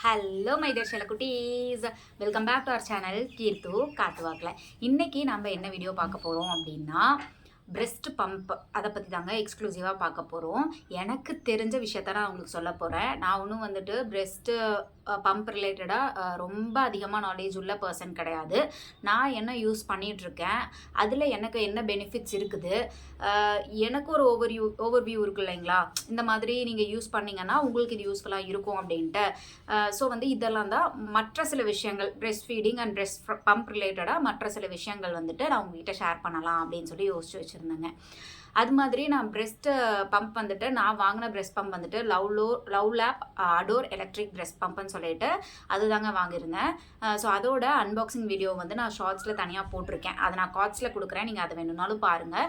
Hello my dear குட்டீஸ் welcome back to our channel கீர்த்து காத்துவாக்கில் இன்றைக்கி நம்ம என்ன வீடியோ பார்க்க போகிறோம் அப்படின்னா பிரெஸ்ட் பம்ப் அதை பற்றி தாங்க எக்ஸ்க்ளூசிவாக பார்க்க போகிறோம் எனக்கு தெரிஞ்ச விஷயத்த நான் உங்களுக்கு சொல்ல போகிறேன் நான் ஒன்றும் வந்துட்டு பிரெஸ்ட்டு பம்ப் ரிலேட்டடாக ரொம்ப அதிகமாக நாலேஜ் உள்ள பர்சன் கிடையாது. நான் என்ன யூஸ் பண்ணிகிட்ருக்கேன் அதில் எனக்கு என்ன பெனிஃபிட்ஸ் இருக்குது? எனக்கு ஒரு ஓவர் யூ ஓவர் வியூ இருக்கு இல்லைங்களா? இந்த மாதிரி நீங்கள் யூஸ் பண்ணிங்கன்னா உங்களுக்கு இது யூஸ்ஃபுல்லாக இருக்கும் அப்படின்ட்டு. ஸோ வந்து இதெல்லாம் தான் மற்ற சில விஷயங்கள் breast feeding and breast pump ரிலேட்டடாக மற்ற சில விஷயங்கள் வந்துட்டு நான் உங்ககிட்ட ஷேர் பண்ணலாம் அப்படின்னு சொல்லி யோசிச்சு வச்சுருக்கேன். வச்சுருந்தேங்க. அது மாதிரி நான் பிரெஸ்ட்டு பம்ப் வந்துட்டு நான் வாங்கின பிரெஸ்ட் பம்ப் வந்துட்டு லவ்லோ LuvLap adore electric breast பம்ப்னு சொல்லிட்டு அதுதாங்க வாங்கியிருந்தேன். ஸோ அதோட அன்பாக்சிங் வீடியோ வந்து நான் ஷார்ட்ஸில் தனியாக போட்டிருக்கேன். அதை நான் கார்ட்ஸில் கொடுக்குறேன். நீங்கள் அதை வேணும்னாலும் பாருங்கள்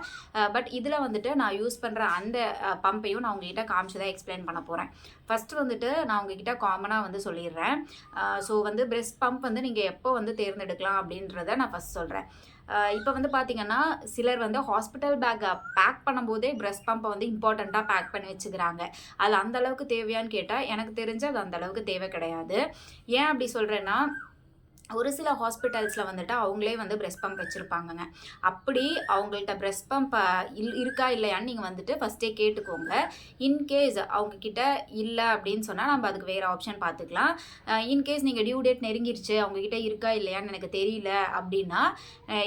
பட் இதில் வந்துட்டு நான் யூஸ் பண்ணுற அந்த பம்பையும் நான் உங்ககிட்ட காமிச்சு தான் எக்ஸ்பிளைன் பண்ண போகிறேன் ஃபஸ்ட்டு வந்துட்டு நான் உங்ககிட்ட காமனாக வந்து சொல்லிடுறேன். ஸோ வந்து பிரெஸ்ட் பம்ப் வந்து நீங்கள் எப்போ வந்து தேர்ந்தெடுக்கலாம் அப்படின்றத நான் ஃபஸ்ட் சொல்கிறேன் இப்போ வந்து பார்த்தீங்கன்னா சிலர் வந்து ஹாஸ்பிட்டல் பேக்கை பேக் பண்ணும்போதே breast பம்பை வந்து இம்பார்ட்டண்ட்டாக பேக் பண்ணி வச்சுக்கிறாங்க. அது அந்த அளவுக்கு தேவையான்னு கேட்டால் எனக்கு தெரிஞ்சு அது அந்த அளவுக்கு தேவை கிடையாது. ஏன் அப்படி சொல்கிறேன்னா ஒரு சில ஹாஸ்பிட்டல்ஸில் வந்துட்டு அவங்களே வந்து பிரெஸ்ட் பம்ப் வச்சுருப்பாங்கங்க. அப்படி அவங்கள்ட்ட பிரெஸ்ட் பம்ப் இல் இருக்கா இல்லையான்னு நீங்கள் வந்துட்டு ஃபஸ்ட்டே கேட்டுக்கோங்க. இன்கேஸ் அவங்கக்கிட்ட இல்லை அப்படின்னு சொன்னால் நம்ம அதுக்கு வேறு ஆப்ஷன் பார்த்துக்கலாம் இன்கேஸ் நீங்கள் டியூ டேட் நெருங்கிருச்சு அவங்கக்கிட்ட இருக்கா இல்லையான்னு எனக்கு தெரியல அப்படின்னா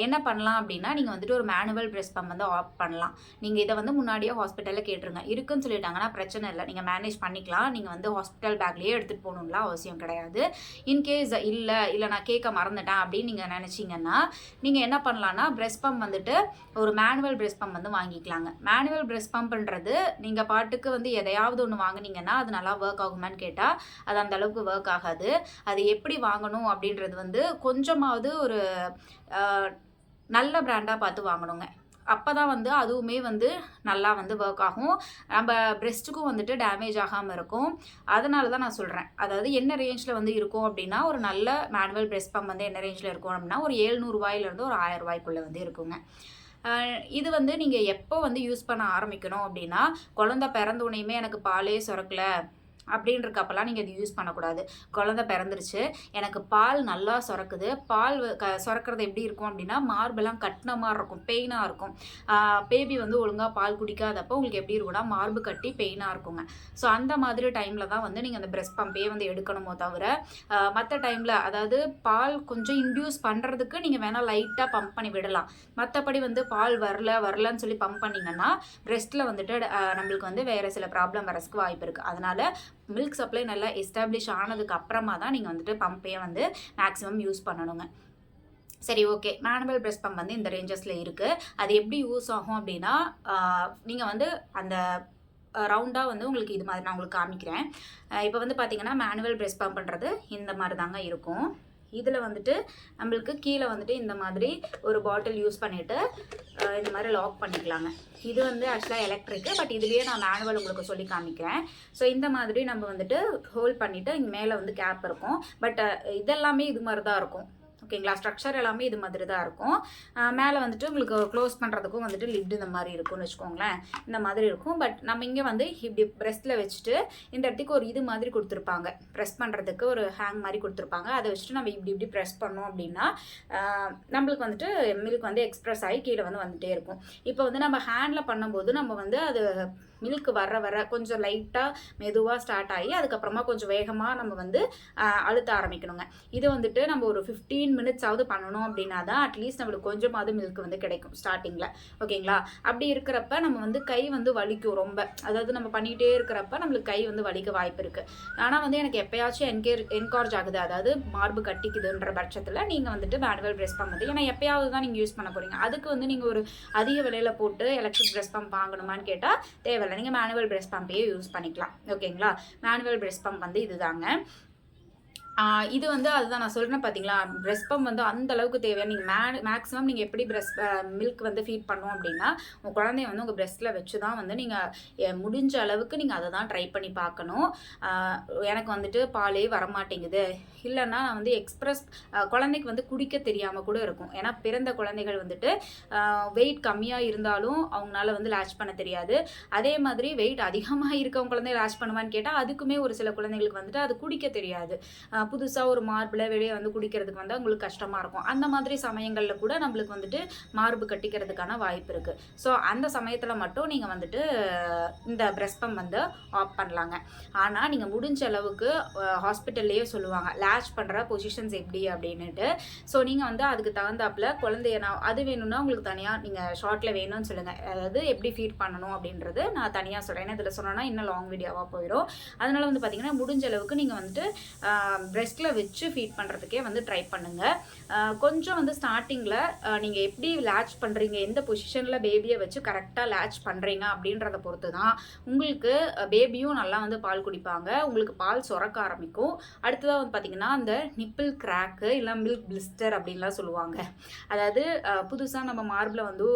என்ன பண்ணலாம் அப்படின்னா நீங்கள் வந்துட்டு ஒரு மேனுவல் பிரெஸ்ட் பம்ப் வந்து ஆஃப் பண்ணலாம். நீங்கள் இதை வந்து முன்னாடியே ஹாஸ்பிட்டலில் கேட்டுருங்க. இருக்குன்னு சொல்லிட்டாங்கன்னா பிரச்சனை இல்லை. நீங்கள் மேனேஜ் பண்ணிக்கலாம். நீங்கள் வந்து ஹாஸ்பிட்டல் பேக்லேயே எடுத்துகிட்டு போகணும்லாம் அவசியம் கிடையாது. இன்கேஸ் இல்லை இல்லை நான் கேட்க மறந்துட்டேன் அப்படின்னு நீங்கள் நினச்சிங்கன்னா நீங்கள் என்ன பண்ணலான்னா ப்ரெஸ் பம்ப் வந்துட்டு ஒரு மேனுவல் ப்ரெஸ் பம்ப் வந்து வாங்கிக்கலாங்க. மேனுவல் ப்ரெஸ் பம்ப்ன்றது நீங்கள் பாட்டுக்கு வந்து எதையாவது ஒன்று வாங்கினீங்கன்னா அது நல்லா ஒர்க் ஆகுமான்னு கேட்டால் அது அந்த அளவுக்கு ஒர்க் ஆகாது. அது எப்படி வாங்கணும் அப்படின்றது வந்து கொஞ்சமாவது ஒரு நல்ல பிராண்டாக பார்த்து வாங்கணுங்க. அப்போ தான் வந்து அதுவுமே வந்து நல்லா வந்து ஒர்க் ஆகும். நம்ம பிரெஸ்ட்டுக்கும் வந்துட்டு டேமேஜ் ஆகாமல் இருக்கும். அதனால தான் நான் சொல்கிறேன் அதாவது என்ன ரேஞ்சில் வந்து இருக்கும் அப்படின்னா ஒரு நல்ல மேனுவல் பிரெஸ்ட் பம்ப் வந்து என்ன ரேஞ்சில் இருக்கும் அப்படின்னா ஒரு ஏழ்நூறுவாயிலேருந்து ஒரு ஆயிரம் ரூபாய்க்குள்ளே வந்து இருக்குங்க. இது வந்து நீங்கள் எப்போ வந்து யூஸ் பண்ண ஆரம்பிக்கணும் அப்படின்னா குழந்த பிறந்த உடனேயுமே எனக்கு பாலே சுரக்கல. அப்படின்றக்கப்பெல்லாம் நீங்கள் இது யூஸ் பண்ணக்கூடாது. குழந்த பிறந்துருச்சு எனக்கு பால் நல்லா சுரக்குது. பால் வ- க சுரக்கிறது எப்படி இருக்கும் அப்படின்னா மார்பெல்லாம் கட்டின மாதிரி இருக்கும் பெயினாக இருக்கும். பேபி வந்து ஒழுங்காக பால் குடிக்காதப்போ உங்களுக்கு எப்படி இருக்கும்னா மார்பு கட்டி பெயினாக இருக்குங்க. ஸோ அந்த மாதிரி டைமில் தான் வந்து நீங்கள் அந்த பிரஸ்ட் பம்பே வந்து எடுக்கணுமோ தவிர மற்ற டைமில் அதாவது பால் கொஞ்சம் இன்டியூஸ் பண்ணுறதுக்கு நீங்கள் வேணால் லைட்டாக பம்ப் பண்ணி விடலாம். மற்றபடி வந்து பால் வரல வரலன்னு சொல்லி பம்ப் பண்ணிங்கன்னா பிரெஸ்ட்டில் வந்துட்டு நம்மளுக்கு வந்து வேறு சில ப்ராப்ளம் வரதுக்கு வாய்ப்பு இருக்குது அதனால் மில்க் சப்ளை நல்லா எஸ்டாப்ளிஷ் ஆனதுக்கு அப்புறமா தான் நீங்கள் வந்துட்டு பம்பையே வந்து மேக்ஸிமம் யூஸ் பண்ணணுங்க. சரி ஓகே. மேனுவல் ப்ரெஸ் பம்ப் வந்து இந்த ரேஞ்சஸில் இருக்குது அது எப்படி யூஸ் ஆகும் அப்படின்னா நீங்கள் வந்து அந்த ரவுண்டாக வந்து உங்களுக்கு இது மாதிரி நான் உங்களுக்கு காமிக்கிறேன். இப்போ வந்து பார்த்தீங்கன்னா மேனுவல் ப்ரெஸ் பம்ப் பண்ணுறது இந்த மாதிரி தாங்க இருக்கும். இதில் வந்துட்டு நம்மளுக்கு கீழே வந்துட்டு இந்த மாதிரி ஒரு பாட்டில் யூஸ் பண்ணிவிட்டு இந்த மாதிரி லாக் பண்ணிக்கலாங்க. இது வந்து ஆக்சுவலாக எலக்ட்ரிக்கு பட் இதுலேயே நான் மேனுவல் உங்களுக்கு சொல்லி காமிக்கிறேன். ஸோ இந்த மாதிரி நம்ம வந்துட்டு ஹோல்ட் பண்ணிவிட்டு இங்கே மேலே வந்து கேப் இருக்கும். பட் இதெல்லாமே இது மாதிரி தான் இருக்கும். ஓகேங்களா? ஸ்ட்ரக்சர் எல்லாமே இது மாதிரி தான் இருக்கும். மேலே வந்துட்டு உங்களுக்கு க்ளோஸ் பண்ணுறதுக்கும் வந்துட்டு லிப்ட் இந்த மாதிரி இருக்கும்னு வச்சுக்கோங்களேன். இந்த மாதிரி இருக்கும். பட் நம்ம இங்கே வந்து இப்படி ப்ரெஸ்ட்டில் வச்சுட்டு இந்த இடத்துக்கு ஒரு இது மாதிரி கொடுத்துருப்பாங்க. ப்ரெஸ் பண்ணுறதுக்கு ஒரு ஹேங் மாதிரி கொடுத்துருப்பாங்க. அதை வச்சுட்டு நம்ம இப்படி இப்படி ப்ரெஸ் பண்ணோம் அப்படின்னா நம்மளுக்கு வந்துட்டு மில்க் வந்து எக்ஸ்ப்ரெஸ் ஆகி கீழே வந்து வந்துகிட்டே இருக்கும். இப்போ வந்து நம்ம ஹேண்டில் பண்ணும்போது நம்ம வந்து அது மில்க் வர வர கொஞ்சம் லைட்டாக மெதுவாக ஸ்டார்ட் ஆகி அதுக்கப்புறமா கொஞ்சம் வேகமாக நம்ம வந்து அழுத்த ஆரம்பிக்கணுங்க. இது வந்துட்டு நம்ம ஒரு ஃபிஃப்டீன் மினிட்ஸாவது பண்ணணும் அப்படின்னா தான் அட்லீஸ்ட் நம்மளுக்கு கொஞ்சமாவது மில்க் வந்து கிடைக்கும் ஸ்டார்டிங்கில் ஓகேங்களா அப்படி இருக்கிறப்ப நம்ம வந்து கை வந்து வலிக்கும் ரொம்ப. அதாவது நம்ம பண்ணிகிட்டே இருக்கிறப்ப நம்மளுக்கு கை வந்து வலிக்க வாய்ப்பு இருக்குது ஆனால் வந்து எனக்கு எப்பயாச்சும் என்கேர் என்கரேஜ் ஆகுது. அதாவது மார்பு கட்டிக்குதுன்ற பட்சத்தில் நீங்கள் வந்துட்டு மேனுவல் ப்ரெஸ் பண்ணுது ஏன்னா எப்பயாவது தான் நீங்கள் யூஸ் பண்ண போகிறீங்க அதுக்கு வந்து நீங்கள் ஒரு அதிக விலையில் போட்டு எலக்ட்ரிக் ப்ரெஸ் பம்ப் வாங்கணுமான்னு கேட்டால் தேவையில்லை. நீங்கள் மேனுவல் ப்ரெஸ் பம்பையே யூஸ் பண்ணிக்கலாம். ஓகேங்களா மேனுவல் ப்ரெஸ் பம்ப் வந்து இதுதாங்க. இது வந்து அதுதான் நான் சொல்கிறேன் பார்த்தீங்களா பிரெஸ்ட் பம்ப் வந்து அந்த அளவுக்கு தேவையான நீங்கள் மே மேக்ஸிமம் நீங்கள் எப்படி பிரஸ்ட் மில்க் வந்து ஃபீட் பண்ணோம் அப்படின்னா உங்கள் குழந்தைய வந்து உங்கள் பிரஸ்ட்டில் வச்சு தான் வந்து நீங்கள் முடிஞ்ச அளவுக்கு நீங்கள் அதை தான் ட்ரை பண்ணி பார்க்கணும். எனக்கு வந்துட்டு பாலே வரமாட்டேங்குது. இல்லைன்னா நான் வந்து எக்ஸ்ப்ரெஸ் குழந்தைக்கு வந்து குடிக்க தெரியாமல் கூட இருக்கும். ஏன்னா பிறந்த குழந்தைகள் வந்துட்டு வெயிட் கம்மியாக இருந்தாலும் அவங்களால வந்து லேட்ச் பண்ண தெரியாது. அதே மாதிரி வெயிட் அதிகமாக இருக்கவங்க குழந்தைய லேட்ச் பண்ணுவான்னு கேட்டால் அதுக்குமே ஒரு சில குழந்தைங்களுக்கு வந்துட்டு அது குடிக்க தெரியாது. புதுசாக ஒரு மார்பில் வெளியே வந்து குடிக்கிறதுக்கு வந்து உங்களுக்கு கஷ்டமாக இருக்கும். அந்த மாதிரி சமயங்களில் கூட நம்மளுக்கு வந்துட்டு மார்பு கட்டிக்கிறதுக்கான வாய்ப்பு இருக்குது ஸோ அந்த சமயத்தில் மட்டும் நீங்கள் வந்துட்டு இந்த பிரஸ் பம்ப் வந்து ஆஃப் பண்ணலாங்க. ஆனால் நீங்கள் முடிஞ்ச அளவுக்கு ஹாஸ்பிட்டல்லையே சொல்லுவாங்க. லேஷ் பண்ணுற பொசிஷன்ஸ் எப்படி அப்படின்னுட்டு. ஸோ நீங்கள் வந்து அதுக்கு தகுந்தாப்புல குழந்தைய நான் அது வேணும்னா உங்களுக்கு தனியாக நீங்கள் ஷார்ட்டில் வேணும்னு சொல்லுங்கள் அதாவது எப்படி ஃபீட் பண்ணணும் அப்படின்றது நான் தனியாக சொல்கிறேன் ஏன்னா இதில் சொன்னோன்னா இன்னும் லாங் வீடியோவாக போயிடும் அதனால வந்து பார்த்தீங்கன்னா முடிஞ்ச அளவுக்கு நீங்கள் வந்துட்டு பிரெஸ்ட்டில் வச்சு ஃபீட் பண்ணுறதுக்கே வந்து ட்ரை பண்ணுங்கள் கொஞ்சம் வந்து ஸ்டார்டிங்கில் நீங்கள் எப்படி லேட்ச் பண்ணுறீங்க எந்த பொசிஷனில் பேபியை வச்சு கரெக்டாக லேட்ச் பண்ணுறீங்க அப்படின்றத பொறுத்து தான் உங்களுக்கு பேபியும் நல்லா வந்து பால் குடிப்பாங்க. உங்களுக்கு பால் சுரக்க ஆரம்பிக்கும். அடுத்ததாக வந்து பார்த்தீங்கன்னா அந்த நிப்பிள் கிராக்கு இல்லை மில்க் பிளிஸ்டர் அப்படின்லாம் சொல்லுவாங்க. அதாவது புதுசாக நம்ம மார்பில் வந்து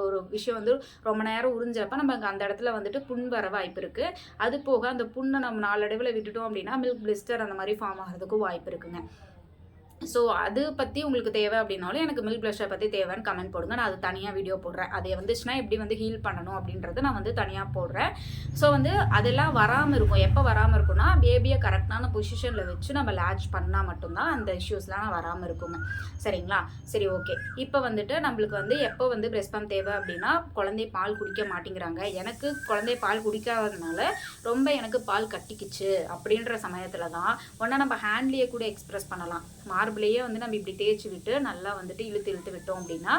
ஒரு- விஷயம் வந்து ரொம்ப நேரம் உறிஞ்சப்ப நமக்கு அந்த இடத்துல வந்துட்டு புண் வர வாய்ப்பு இருக்குது அது போக அந்த புண்ணை நம்ம நாளடைவில் விட்டுட்டோம் அப்படின்னா மில்க் பிளிஸ்டர் அந்த மாதிரி ஃபார்ம் ஆகிறதுக்கும் வாய்ப்பு இருக்குங்க. ஸோ அது பற்றி உங்களுக்கு தேவை அப்படின்னாலும் எனக்கு மில்க் ப்ளஷர் பற்றி தேவைன்னு கமெண்ட் போடுங்க. நான் அது தனியாக வீடியோ போடுறேன். அது வந்துச்சுன்னா எப்படி வந்து ஹீல் பண்ணணும் அப்படின்றது நான் வந்து தனியாக போடுறேன். ஸோ வந்து அதெல்லாம் வராமல் இருக்கும். எப்போ வராமல் இருக்கும்னா பேபியை கரெக்டான பொசிஷனில் வச்சு நம்ம லேட்ச் பண்ணால் மட்டும்தான் அந்த இஷ்யூஸ்லாம் வராமல் இருக்குங்க. சரிங்களா? சரி ஓகே இப்போ வந்துட்டு நம்மளுக்கு வந்து எப்போ வந்து பிரஸ்ட் பம்ப் தேவை அப்படின்னா குழந்தை பால் குடிக்க மாட்டேங்கிறாங்க. எனக்கு குழந்தை பால் குடிக்காததுனால ரொம்ப எனக்கு பால் கட்டிக்கிச்சு அப்படின்ற சமயத்தில் தான் ஒன்றா நம்ம ஹேண்ட்லேயே கூட எக்ஸ்ப்ரெஸ் பண்ணலாம். மார்பிளையே வந்து நம்ம இப்படி தேய்ச்சி விட்டு நல்லா வந்துட்டு இழுத்து இழுத்து விட்டோம் அப்படின்னா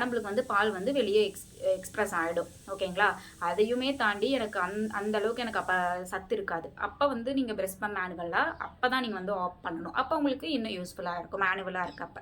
நம்மளுக்கு வந்து பால் வந்து வெளியே எக்ஸ் எக்ஸ்ப்ரெஸ் ஆகிடும் ஓகேங்களா? அதையுமே தாண்டி எனக்கு அந் அந்த அளவுக்கு எனக்கு அப்போ சத்து இருக்காது. அப்போ வந்து நீங்கள் பிரஸ் பண்ண மேனுவலாக அப்போ தான் நீங்கள் வந்து ஆஃப் பண்ணணும். அப்போ உங்களுக்கு இன்னும் யூஸ்ஃபுல்லாக இருக்கும் மேனுவலாக இருக்கப்போ.